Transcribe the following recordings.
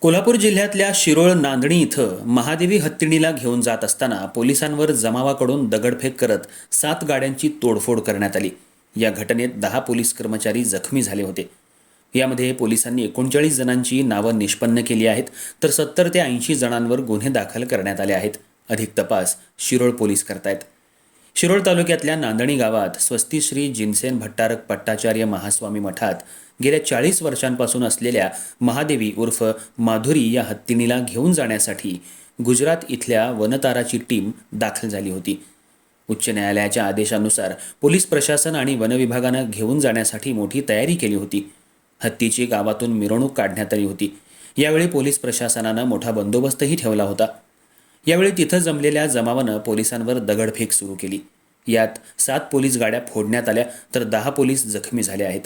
कोल्हापूर जिल्ह्यातल्या शिरोळ नांदणी इथं महादेवी हत्तीणीला घेऊन जात असताना पोलिसांवर जमावाकडून दगडफेक करत सात गाड्यांची तोडफोड करण्यात आली. या घटनेत दहा पोलीस कर्मचारी जखमी झाले होते. यामध्ये पोलिसांनी एकोणचाळीस जणांची नावं निष्पन्न केली आहेत तर सत्तर ते ऐंशी जणांवर गुन्हे दाखल करण्यात आले आहेत. अधिक तपास शिरोळ पोलीस करतायत. शिरोळ तालुक्यातल्या नांदणी गावात स्वस्ती श्री जिनसेन भट्टारक पट्टाचार्य महास्वामी मठात गेल्या चाळीस वर्षांपासून असलेल्या महादेवी उर्फ माधुरी या हत्तीणीला घेऊन जाण्यासाठी गुजरात इथल्या वनताराची टीम दाखल झाली होती. उच्च न्यायालयाच्या आदेशानुसार पोलीस प्रशासन आणि वनविभागानं घेऊन जाण्यासाठी मोठी तयारी केली होती. हत्तीची गावातून मिरवणूक काढण्यात आली होती. यावेळी पोलीस प्रशासनानं मोठा बंदोबस्तही ठेवला होता. यावेळी तिथं जमलेल्या जमावानं पोलिसांवर दगडफेक सुरू केली. यात सात पोलीस गाड्या फोडण्यात आल्या तर दहा पोलीस जखमी झाले आहेत.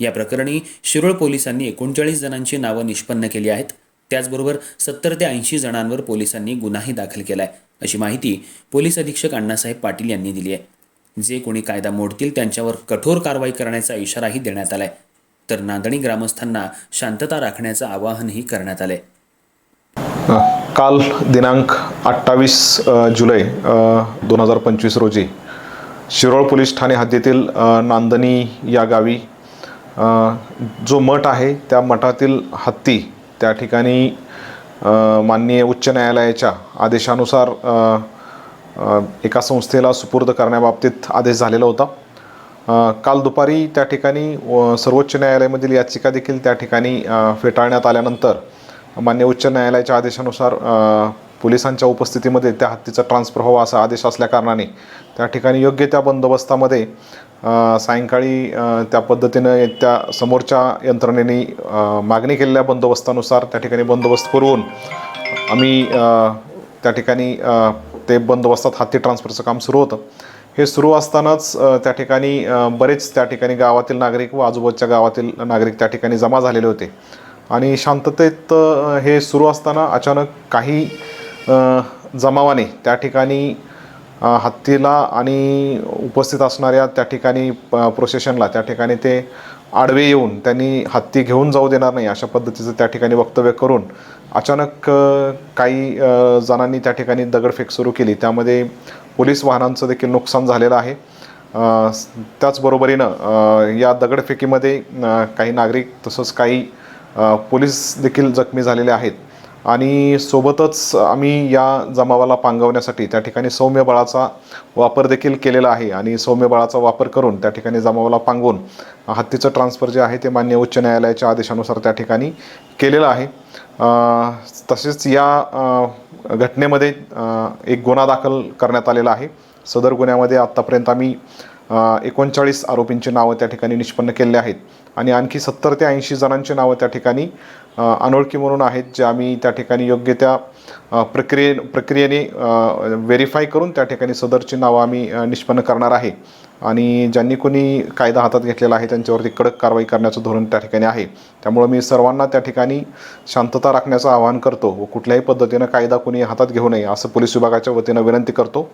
या प्रकरणी शिरोळ पोलिसांनी एकोणचाळीस जणांची नावं निष्पन्न केली आहेत. त्याचबरोबर सत्तर ते ऐंशी जणांवर पोलिसांनी गुन्हाही दाखल केला आहे अशी माहिती पोलीस अधीक्षक अण्णासाहेब पाटील यांनी दिली आहे. जे कोणी कायदा मोडतील त्यांच्यावर कठोर कारवाई करण्याचा इशाराही देण्यात आलाय. तर नांदणी ग्रामस्थांना शांतता राखण्याचं आवाहनही करण्यात आलंय. काल दिनांक अठ्ठावीस जुलै दोन हजार पंचवीस रोजी शिरोळ पोलीस ठाणे हद्दीतील नांदनी नांदणी या गावी जो मठ आहे त्या मठातील हत्ती त्या ठिकाणी माननीय उच्च न्यायालयाच्या आदेशानुसार एका संस्थेला सुपूर्द करण्याबाबतीत आदेश झालेला होता. काल दुपारी त्या ठिकाणी व सर्वोच्च न्यायालयामधील याचिका देखील त्या ठिकाणी फेटाळण्यात आल्यानंतर मान्य उच्च न्यायालयाच्या आदेशानुसार पोलिसांच्या उपस्थितीमध्ये त्या हत्तीचा ट्रान्सफर व्हावा असा आदेश असल्याकारणाने त्या ठिकाणी योग्य त्या बंदोबस्तामध्ये सायंकाळी त्या पद्धतीनं त्या समोरच्या यंत्रणेने मागणी केलेल्या बंदोबस्तानुसार त्या ठिकाणी बंदोबस्त पुरवून आम्ही त्या ठिकाणी ते बंदोबस्तात हत्ती ट्रान्सफरचं काम सुरू होतं. हे सुरू असतानाच त्या ठिकाणी बरेच त्या ठिकाणी गावातील नागरिक व आजूबाजूच्या गावातील नागरिक त्या ठिकाणी जमा झालेले होते. आणि शांततेत हे सुरू असताना अचानक काही जमावाने त्या ठिकाणी हत्तीला आणि उपस्थित असणाऱ्या त्या ठिकाणी प- प्रोसेशनला त्या ठिकाणी ते आडवे येऊन त्यांनी हत्ती घेऊन जाऊ देणार नाही अशा पद्धतीचं त्या ठिकाणी वक्तव्य करून अचानक काही जणांनी त्या ठिकाणी दगडफेक सुरू केली. त्यामध्ये पोलीस वाहनांचं देखील नुकसान झालेलं आहे. त्याचबरोबरीनं या दगडफेकीमध्ये काही नागरिक तसंच काही पोलीस देखील जखमी झालेले आहेत. आणि सोबतच आम्ही या जमावाला पांगवण्यासाठी त्या ठिकाणी सौम्य बळाचा वापर देखील केलेला आहे. आणि सौम्य बळाचा वापर करून त्या ठिकाणी जमावाला पांगवून हत्तीचं ट्रान्सफर जे आहे ते मान्य उच्च न्यायालयाच्या आदेशानुसार त्या ठिकाणी केलेलं आहे. तसेच या घटनेमध्ये एक गुन्हा दाखल करण्यात आलेला आहे. सदर गुन्ह्यामध्ये आत्तापर्यंत आम्ही एकोणचाळीस आरोपींची नावं त्या ठिकाणी निष्पन्न केलेली आहेत. आणि आणखी सत्तर ते ऐंशी जणांची नावं त्या ठिकाणी अनोळखी म्हणून आहेत जे आम्ही त्या ठिकाणी योग्य त्या प्रक्रिये प्रक्रियेने व्हेरीफाय करून त्या ठिकाणी सदरची नावं आम्ही निष्पन्न करणार आहे. आणि ज्यांनी कोणी कायदा हातात घेतलेला आहे त्यांच्यावरती कडक कारवाई करण्याचं धोरण त्या ठिकाणी आहे. त्यामुळं मी सर्वांना त्या ठिकाणी शांतता राखण्याचं आवाहन करतो व कुठल्याही पद्धतीनं कायदा कोणी हातात घेऊ नये असं पोलीस विभागाच्या वतीनं विनंती करतो.